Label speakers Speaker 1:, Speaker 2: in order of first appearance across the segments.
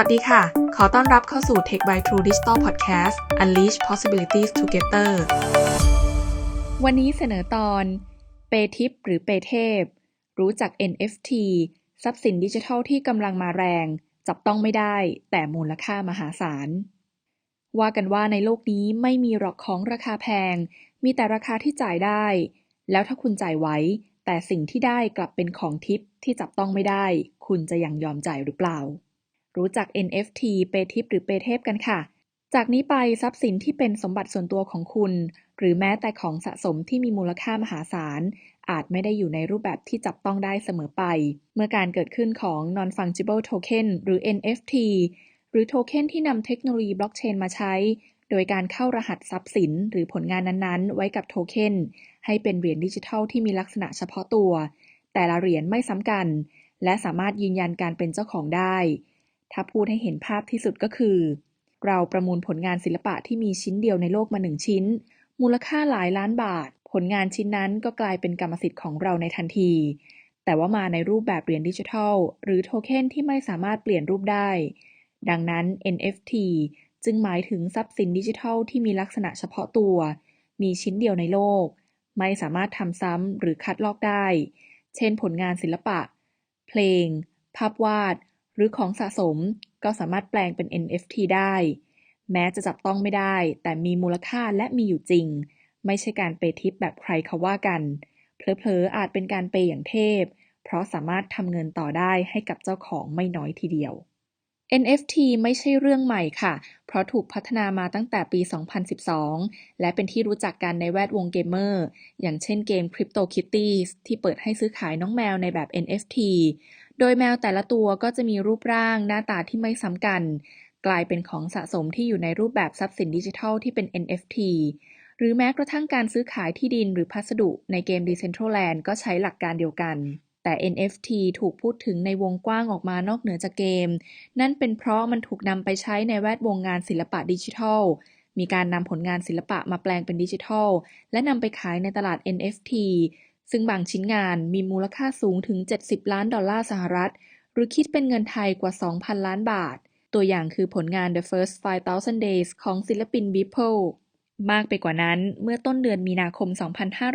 Speaker 1: วัสดีค่ะ ขอต้อนรับเข้าสู่ Tech by True Digital Podcast Unleash Possibilities Together
Speaker 2: วันนี้เสนอตอน เปทิปหรือเปเทพ รู้จัก NFT ทรัพย์สินดิจิทัลที่กำลังมาแรง จับต้องไม่ได้ แต่มูลค่ามหาศาล ว่ากันว่าในโลกนี้ไม่มีหรอกของราคาแพง มีแต่ราคาที่จ่ายได้ แล้วถ้าคุณจ่ายไว้ แต่สิ่งที่ได้กลับเป็นของทิปที่จับต้องไม่ได้ คุณจะยังยอมจ่ายหรือเปล่า รู้จัก NFT เปทิปหรือเปเทพกันค่ะ จากนี้ไปทรัพย์สินที่เป็นสมบัติส่วนตัวของคุณ หรือแม้แต่ของสะสมที่มีมูลค่ามหาศาล อาจไม่ได้อยู่ในรูปแบบที่จับต้องได้เสมอไป เมื่อการเกิดขึ้นของ non-fungible token หรือ NFT หรือโทเค็นที่นำเทคโนโลยีบล็อกเชนมาใช้ โดยการเข้ารหัสทรัพย์สิน หรือผลงานนั้นๆ ไว้กับโทเค็นให้เป็นเหรียญดิจิทัลที่มีลักษณะเฉพาะตัว แต่ละเหรียญไม่ซ้ำกัน และสามารถยืนยันการเป็นเจ้าของได้ ถ้าพูดให้เห็นภาพที่สุดก็คือ เราประมูลผลงานศิลปะที่มีชิ้นเดียวในโลกมาหนึ่งชิ้น มูลค่าหลายล้านบาท ผลงานชิ้นนั้นก็กลายเป็นกรรมสิทธิ์ของเราในทันที แต่ว่ามาในรูปแบบเหรียญดิจิทัล หรือโทเค็นที่ไม่สามารถเปลี่ยนรูปได้ ดังนั้น NFT จึงหมายถึงทรัพย์สินดิจิทัลที่มีลักษณะเฉพาะตัว มีชิ้นเดียวในโลก ไม่สามารถทำซ้ำหรือคัดลอกได้ เช่น ผลงานศิลปะ เพลง ภาพวาด หรือของสะสมก็สามารถแปลงเป็น NFT ได้ แม้จะจับต้องไม่ได้ แต่มีมูลค่าและมีอยู่จริง ไม่ใช่การเปย์ทิปแบบใครเขาว่ากัน เพลอๆอาจเป็นการเปย์อย่างเทพ เพราะสามารถทำเงินต่อได้ให้กับเจ้าของไม่น้อยทีเดียว NFT ไม่ใช่เรื่องใหม่ค่ะ เพราะถูกพัฒนามาตั้งแต่ปี 2012 และเป็นที่รู้จักกันในแวดวงเกมเมอร์ อย่างเช่นเกม Crypto Kitties ที่เปิดให้ซื้อขายน้องแมวในแบบ NFT โดยแมวแต่ละตัวก็จะมีรูปร่างหน้าตาที่ไม่ซ้ำกัน กลายเป็นของสะสมที่อยู่ในรูปแบบทรัพย์สินดิจิทัลที่เป็น NFT หรือแม้กระทั่งการซื้อขายที่ดินหรือพัสดุในเกม Decentraland ก็ใช้หลักการเดียวกัน แต่ NFT ถูกพูดถึงในวงกว้างออกมานอกเหนือจากเกม นั่นเป็นเพราะมันถูกนำไปใช้ในแวดวงงานศิลปะดิจิทัล มีการนำผลงานศิลปะมาแปลงเป็นดิจิทัล และนำไปขายในตลาด NFT ซึ่งบางชิ้นงานมีมูลค่าสูงถึง 70 ล้านดอลลาร์สหรัฐ หรือคิดเป็นเงินไทยกว่า 2,000 ล้านบาท ตัวอย่างคือผลงาน The First 5,000 Days ของศิลปิน Beeple มากไปกว่านั้นเมื่อต้นเดือนมีนาคม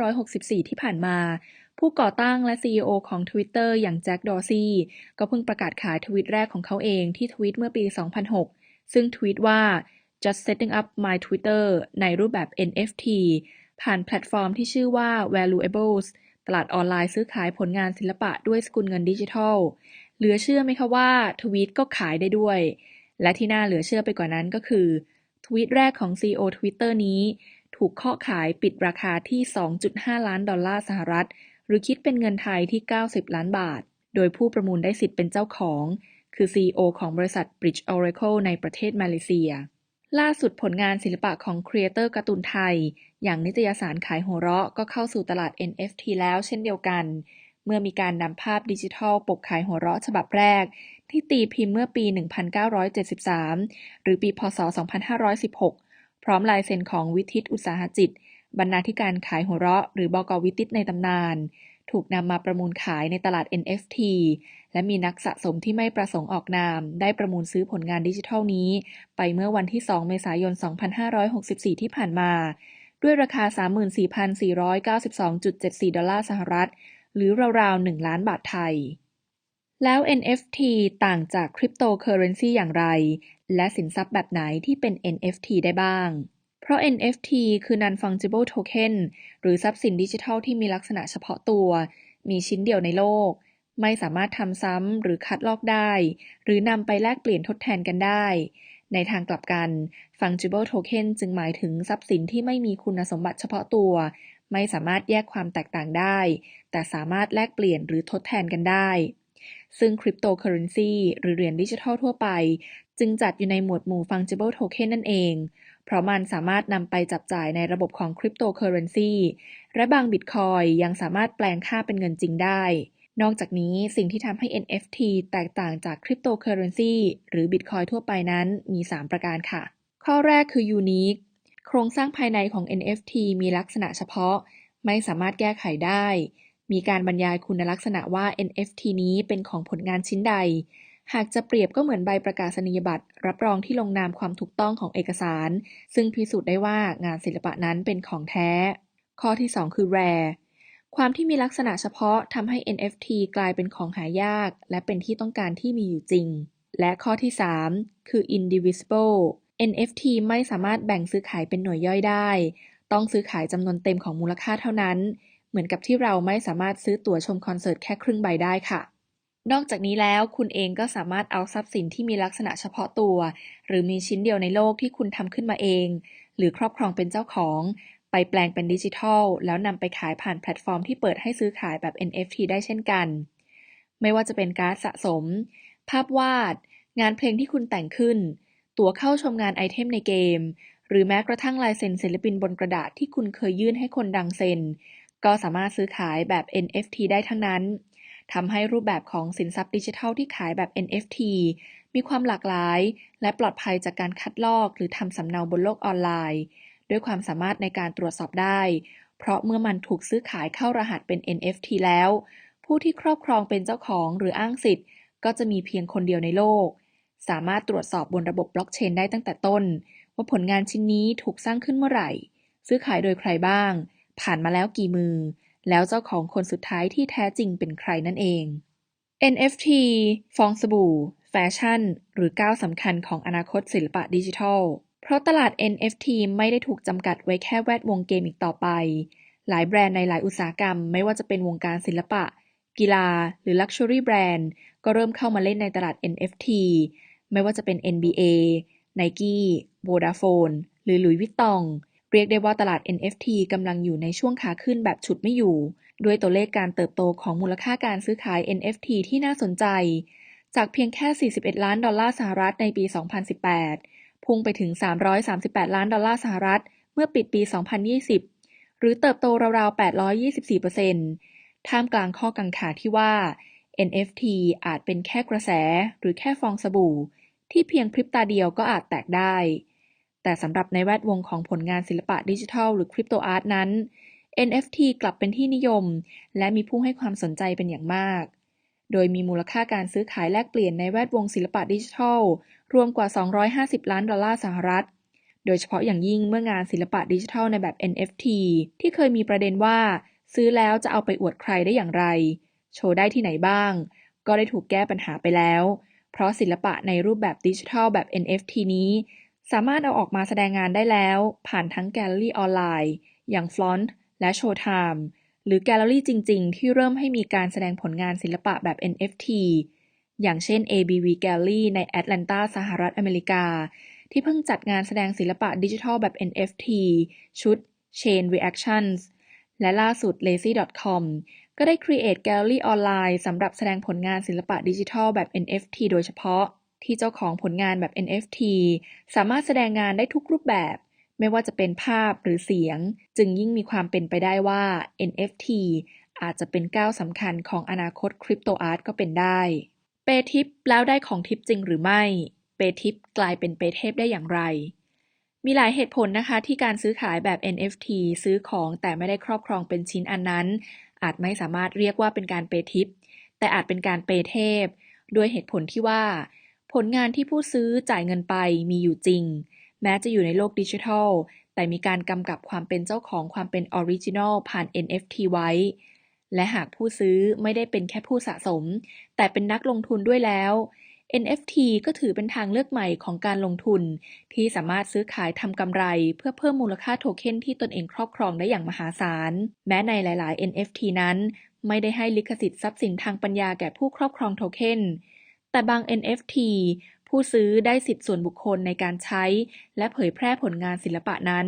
Speaker 2: 2564 ที่ผ่านมา ผู้ก่อตั้งและ CEO ของ Twitter อย่างแจ็คดอซี่ก็เพิ่งประกาศขายทวีตแรกของเขาเองที่ทวีตเมื่อปี 2006 ซึ่งทวีตว่า just setting up my Twitter ในรูปแบบ NFT ผ่านแพลตฟอร์มที่ชื่อว่า Valuables ตลาดออนไลน์ซื้อขายผลงานศิลปะด้วยสกุลเงินดิจิทัล เหลือเชื่อไหมคะว่าทวีตก็ขายได้ด้วย และที่น่าเหลือเชื่อไปกว่านั้นก็คือทวีตแรกของ CEO Twitter นี้ ถูกเคาะขายปิดราคาที่ 2.5 ล้านดอลลาร์สหรัฐ หรือคิดเป็นเงินไทยที่ 90 ล้านบาท โดยผู้ประมูลได้สิทธิ์เป็นเจ้าของ คือ CEO ของบริษัท Bridge Oracle ในประเทศมาเลเซีย ล่าสุดผลงานศิลปะของครีเอเตอร์การ์ตูนไทย อย่างนิตยสารขายหัวเราะก็เข้าสู่ตลาด NFT แล้วเช่นเดียวกัน เมื่อมีการนำภาพดิจิทัลปกขายหัวเราะฉบับแรก ที่ตีพิมพ์เมื่อปี 1973 หรือปีพศ 2516 พร้อมลายเซ็นของวิทิตอุตสาหจิต บรรณาธิการขายหัวเราะ หรือบกวิทิตในตำนาน ถูกนำมาประมูลขายในตลาด NFT และมีนักสะสมที่ไม่ประสงค์ออกนาม ได้ประมูลซื้อผลงานดิจิทัลนี้ ไปเมื่อวันที่ 2 เมษายน 2564 ที่ผ่านมา ด้วยราคา 34,492.74 ดอลลาร์สหรัฐ หรือราวๆ 1 ล้านบาทไทย แล้ว NFT ต่างจากคริปโตเคอเรนซีอย่างไร และสินทรัพย์แบบไหนที่เป็น NFT ได้บ้าง เพราะ NFT คือ non-fungible token หรือทรัพย์สินดิจิทัลที่มีลักษณะเฉพาะตัว มีชิ้นเดียวในโลก ไม่สามารถทำซ้ำหรือคัดลอกได้ หรือนำไปแลกเปลี่ยนทดแทนกันได้ ในทางกลับกัน fungible token จึงหมายถึงทรัพย์สินที่ไม่มีคุณสมบัติเฉพาะตัว ไม่สามารถแยกความแตกต่างได้ แต่สามารถแลกเปลี่ยนหรือทดแทนกันได้ ซึ่งคริปโตเคอเรนซีหรือเหรียญดิจิทัลทั่วไป จึงจัดอยู่ในหมวดหมู่ fungible token นั่นเอง เพราะมันสามารถนำไปจับจ่ายในระบบของคริปโตเคอเรนซีและบางบิตคอยยังสามารถแปลงค่าเป็นเงินจริงได้ นอกจากนี้สิ่งที่ทำให้ NFT แตกต่างจากคริปโตเคอเรนซีหรือบิตคอยทั่วไปนั้นมี 3 ประการค่ะ ข้อแรกคือ unique โครงสร้างภายในของ NFT มีลักษณะเฉพาะ ไม่สามารถแก้ไขได้ มีการบรรยายคุณลักษณะว่า NFT นี้เป็นของผลงานชิ้นใด หากจะเปรียบก็เหมือนใบประกาศนียบัตร รับรองที่ลงนามความถูกต้องของเอกสาร ซึ่งพิสูจน์ได้ว่างานศิลปะนั้นเป็นของแท้ ข้อที่ 2 คือ rare ความที่มีลักษณะเฉพาะทำให้ NFT กลายเป็นของหายาก และเป็นที่ต้องการที่มีอยู่จริง และข้อที่ 3 คือ indivisible NFT ไม่สามารถแบ่งซื้อขายเป็นหน่วยย่อยได้ ต้องซื้อขายจำนวนเต็มของมูลค่าเท่านั้น เหมือนกับที่เราไม่สามารถซื้อตั๋วชมคอนเสิร์ตแค่ครึ่งใบได้ค่ะ นอกจากนี้แล้วคุณเองก็สามารถเอาทรัพย์สินที่มีลักษณะเฉพาะตัว หรือมีชิ้นเดียวในโลกที่คุณทำขึ้นมาเอง หรือครอบครองเป็นเจ้าของ ไปแปลงเป็นดิจิทัล แล้วนำไปขายผ่านแพลตฟอร์มที่เปิดให้ซื้อขายแบบ NFT ได้เช่นกัน ไม่ว่าจะเป็นการ์ดสะสม ภาพวาด งานเพลงที่คุณแต่งขึ้น ตั๋วเข้าชมงานไอเทมในเกม หรือแม้กระทั่งลายเซ็นศิลปินบนกระดาษที่คุณเคยยื่นให้คนดังเซ็นก็สามารถซื้อขายแบบ NFT ได้ทั้งนั้น ทำให้รูปแบบของสินทรัพย์ดิจิทัลที่ขายแบบ NFT มีความหลากหลาย และปลอดภัยจากการคัดลอก หรือทำสำเนาบนโลกออนไลน์ ด้วยความสามารถในการตรวจสอบได้ เพราะเมื่อมันถูกซื้อขายเข้ารหัสเป็น NFT แล้ว ผู้ที่ครอบครองเป็นเจ้าของหรืออ้างสิทธิ์ ก็จะมีเพียงคนเดียวในโลก สามารถตรวจสอบบนระบบบล็อกเชนได้ตั้งแต่ต้น ว่าผลงานชิ้นนี้ถูกสร้างขึ้นเมื่อไหร่ ซื้อขายโดยใครบ้าง ผ่านมาแล้วกี่มือ แล้วเจ้าของคนสุดท้ายที่แท้จริงเป็นใครนั่นเอง NFT ฟองสบู่ แฟชั่น หรือก้าวสำคัญของอนาคตศิลปะดิจิทัล เพราะตลาด NFT ไม่ได้ถูกจำกัดไว้แค่แวดวงเกมอีกต่อไป หลายแบรนด์ในหลายอุตสาหกรรม ไม่ว่าจะเป็นวงการศิลปะ กีฬา หรือ Luxury Brand ก็เริ่มเข้ามาเล่นในตลาด NFT ไม่ว่าจะเป็น NBA Nike Vodafone หรือ Louis Vuitton เรียกได้ว่าตลาด NFT กำลังอยู่ในช่วงขาขึ้นแบบฉุดไม่อยู่ ด้วยตัวเลขการเติบโตของมูลค่าการซื้อขาย NFT ที่น่าสนใจ จากเพียงแค่ 41 ล้านดอลลาร์สหรัฐในปี 2018 พุ่งไปถึง 338 ล้านดอลลาร์สหรัฐ เมื่อปิดปี 2020 หรือเติบโตราวๆ 824%ท่ามกลางข้อกังขาที่ว่า NFT อาจเป็นแค่กระแสหรือแค่ฟองสบู่ ที่เพียงพริบตาเดียวก็อาจแตกได้ แต่สำหรับในแวดวงของผลงานศิลปะดิจิทัลหรือคริปโตอาร์ตนั้น NFT กลับเป็นที่นิยม และมีผู้ให้ความสนใจเป็นอย่างมาก โดยมีมูลค่าการซื้อขายแลกเปลี่ยนในแวดวงศิลปะดิจิทัล รวมกว่า 250 ล้านดอลลาร์สหรัฐ โดยเฉพาะอย่างยิ่งเมื่องานศิลปะดิจิทัลในแบบ NFT ที่เคยมีประเด็นว่า ซื้อแล้วจะเอาไปอวดใครได้อย่างไร โชว์ได้ที่ไหนบ้าง ก็ได้ถูกแก้ปัญหาไปแล้ว เพราะศิลปะในรูปแบบดิจิทัลแบบ NFT นี้ สามารถเอาออกมาแสดงงานได้แล้ว ผ่านทั้งแกลเลอรี่ออนไลน์ อย่าง Flaunt และ Showtime หรือแกลเลอรี่จริง ๆ ที่เริ่มให้มีการแสดงผลงานศิลปะแบบ NFT อย่างเช่น ABV Gallery ในแอตแลนตาสหรัฐอเมริกา ที่เพิ่งจัดงานแสดงศิลปะดิจิทัลแบบ NFT ชุด Chain Reactions และล่าสุด Lazy.com ก็ได้ Create Gallery ออนไลน์สำหรับแสดงผลงานศิลปะดิจิทัลแบบ NFT โดยเฉพาะ ที่เจ้าของผลงานแบบ NFT สามารถแสดงงานได้ทุกรูปแบบ ไม่ว่าจะเป็นภาพหรือเสียง จึงยิ่งมีความเป็นไปได้ว่า NFT อาจจะเป็นก้าวสำคัญของอนาคตคริปโตอาร์ตก็เป็นได้ เปทิปแล้วได้ของทิปจริงหรือไม่ เปทิปกลายเป็นเปเทพได้อย่างไร มีหลายเหตุผลนะคะที่การซื้อขายแบบ NFT ซื้อของแต่ไม่ได้ครอบครองเป็นชิ้นอันนั้น อาจไม่สามารถเรียกว่าเป็นการเปทิป แต่อาจเป็นการเปเทพ ด้วยเหตุผลที่ว่า ผลงานที่ผู้ซื้อจ่ายเงินไปมีอยู่จริง แม้จะอยู่ในโลกดิจิทัล แต่มีการกำกับความเป็นเจ้าของความเป็นออริจินอลผ่าน NFT ไว้ และหากผู้ซื้อไม่ได้เป็นแค่ผู้สะสม แต่เป็นนักลงทุนด้วยแล้ว NFT ก็ถือเป็นทางเลือกใหม่ของการลงทุน ที่สามารถซื้อขายทำกำไร เพื่อเพิ่มมูลค่าโทเค็นที่ตนเองครอบครองได้อย่างมหาศาล แม้ในหลาย ๆ NFT นั้น ไม่ได้ให้ลิขสิทธิ์ทรัพย์สินทางปัญญาแก่ผู้ครอบครองโทเค็น แต่บาง NFT ผู้ซื้อได้สิทธิ์ส่วนบุคคลในการใช้ และเผยแพร่ผลงานศิลปะนั้น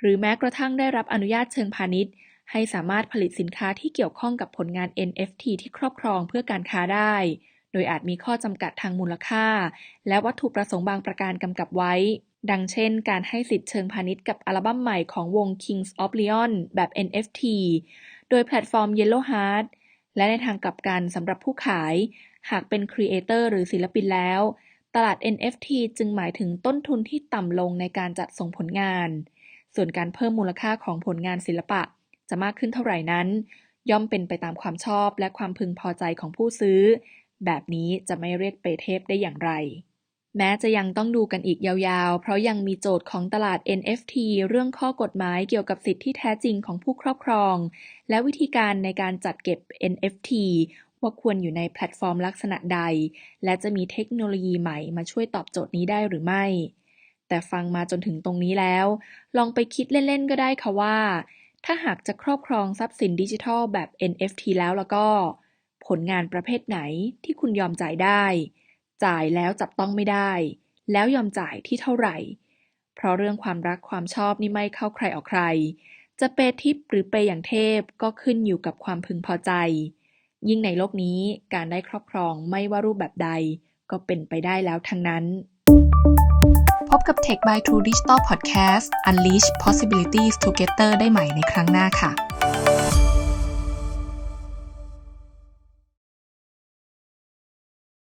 Speaker 2: หรือแม้กระทั่งได้รับอนุญาตเชิงพาณิชย์ ให้สามารถผลิตสินค้าที่เกี่ยวข้องกับผลงาน NFT ที่ครอบครองเพื่อการค้าได้ โดยอาจมีข้อจำกัดทางมูลค่า และวัตถุประสงค์บางประการกำกับไว้ ดังเช่น การให้สิทธิ์เชิงพาณิชย์กับอัลบั้มใหม่ของวง Kings of Leon แบบ NFT โดยแพลตฟอร์ม Yellow Heart และในทางกลับกันสำหรับผู้ขาย หากเป็นครีเอเตอร์หรือศิลปินแล้ว ตลาด NFT จึงหมายถึงต้นทุนที่ต่ำลงในการจัดส่งผลงาน ส่วนการเพิ่มมูลค่าของผลงานศิลปะ จะมากขึ้นเท่าไหร่นั้น ย่อมเป็นไปตามความชอบและความพึงพอใจของผู้ซื้อ แบบนี้จะไม่เรียกเปเทพได้อย่างไร แม้จะยังต้องดูกันอีกยาวๆ เพราะยังมีโจทย์ของตลาด NFT เรื่องข้อกฎหมายเกี่ยวกับสิทธิที่แท้จริงของผู้ครอบครอง และวิธีการในการจัดเก็บ NFT ว่าควรอยู่ในแพลตฟอร์มลักษณะใด และจะมีเทคโนโลยีใหม่มาช่วยตอบโจทย์นี้ได้หรือไม่ แต่ฟังมาจนถึงตรงนี้แล้ว ลองไปคิดเล่นๆก็ได้ค่ะว่า ถ้าหากจะครอบครองทรัพย์สินดิจิทัลแบบ NFT แล้วแล้วก็ ผลงานประเภทไหนที่คุณยอมจ่ายได้ จ่ายแล้วจับต้องไม่ได้ แล้วยอมจ่ายที่เท่าไหร่ เพราะเรื่องความรักความชอบนี่ไม่เข้าใครออกใคร จะเปทิปหรือเปย์อย่างเทพก็ขึ้นอยู่กับความพึงพอใจ ยิ่งในโลกนี้การได้ครอบครองไม่ว่ารูปแบบใด ก็เป็นไปได้แล้วทั้งนั้น
Speaker 1: พบกับ Tech by True Digital Podcast Unleash Possibilities Together ได้ใหม่ในครั้งหน้าค่ะ